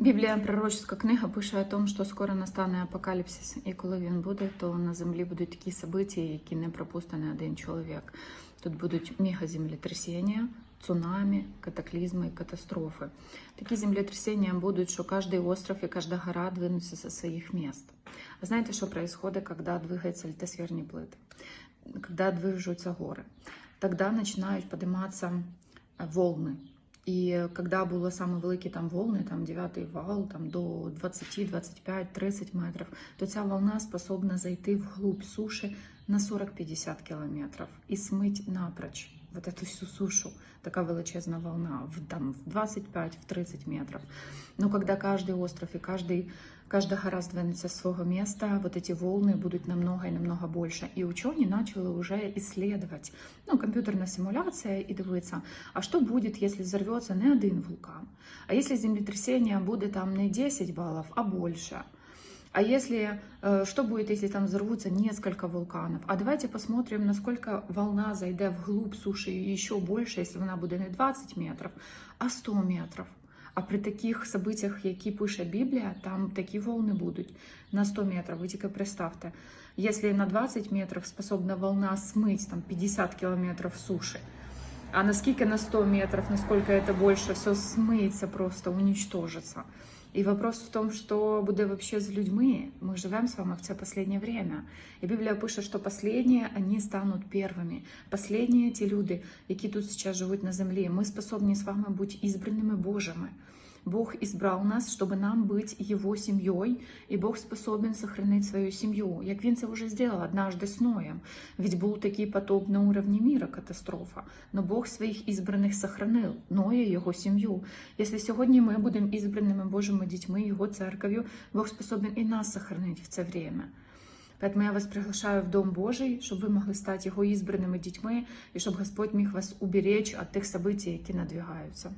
Біблія, пророчеська книга, пише о том, що скоро настане апокаліпсис, і коли він буде, то на землі будуть такі события, які не пропустить ні один чоловік. Тут будуть мегаземлетрясіння, цунамі, катаклізми і катастрофи. Такі землетрясіння будуть, що кожен остров і кожна гора двинуться со своїх міст. А знаєте, що происходит, когда двигаются литосферні плити? Когда движутся горы? Тогда начинают подниматься волны. І коли були саме великі там волни, там 9 вал, там до 20, 25, 30 метрів, то ця волна способна зайти вглубь суші на 40-50 кілометрів і смить напроч вот эту всю сушу, така величезна волна, в, там, в 25, в 30 метров. Но когда каждый остров и каждый, каждая гора сдвинется с своего места, вот эти волны будут намного и намного больше. И ученые начали уже исследовать, ну, компьютерная симуляция, и дивиться, а что будет, если взорвется не один вулкан? А если землетрясение будет там не 10 баллов, а больше? А если, э, что будет, если там взорвутся несколько вулканов? А давайте посмотрим, насколько волна зайдет вглубь суши и еще больше, если вона буде не 20 метров, а 100 метров. А при таких событиях, які пише Біблія, там такі волни будуть на 100 метрів. Ви тільки представте, якщо на 20 метрів способна волна смыть там 50 кілометрів суші, а наскільки на 100 метров, насколько это больше, все смыется просто, уничтожится. И вопрос в том, что буде вообще з людьми. Мы живем с вами в це последнее время. І Біблія пише, що последние, они стануть первыми. Последние ті люди, які тут сейчас живуть на землі. Ми способні з вами бути ізбраними Божими. Бог избрал нас, чтобы нам быть Его семьей, и Бог способен сохранить свою семью, як Він це вже зробив однажды з Ноєм. Ведь був такий потоп на уровне мира, катастрофа. Но Бог своїх избранных сохранил, Ноя, його сім'ю. Якщо сьогодні ми будемо ізбраними Божими дітьми, Його церков'ю, Бог способен і нас сохранить в це время. Поэтому я вас приглашаю в Дом Божий, щоб ви могли стати його ізбраними дітьми, і щоб Господь міг вас уберечь від тих событий, які надвигаються.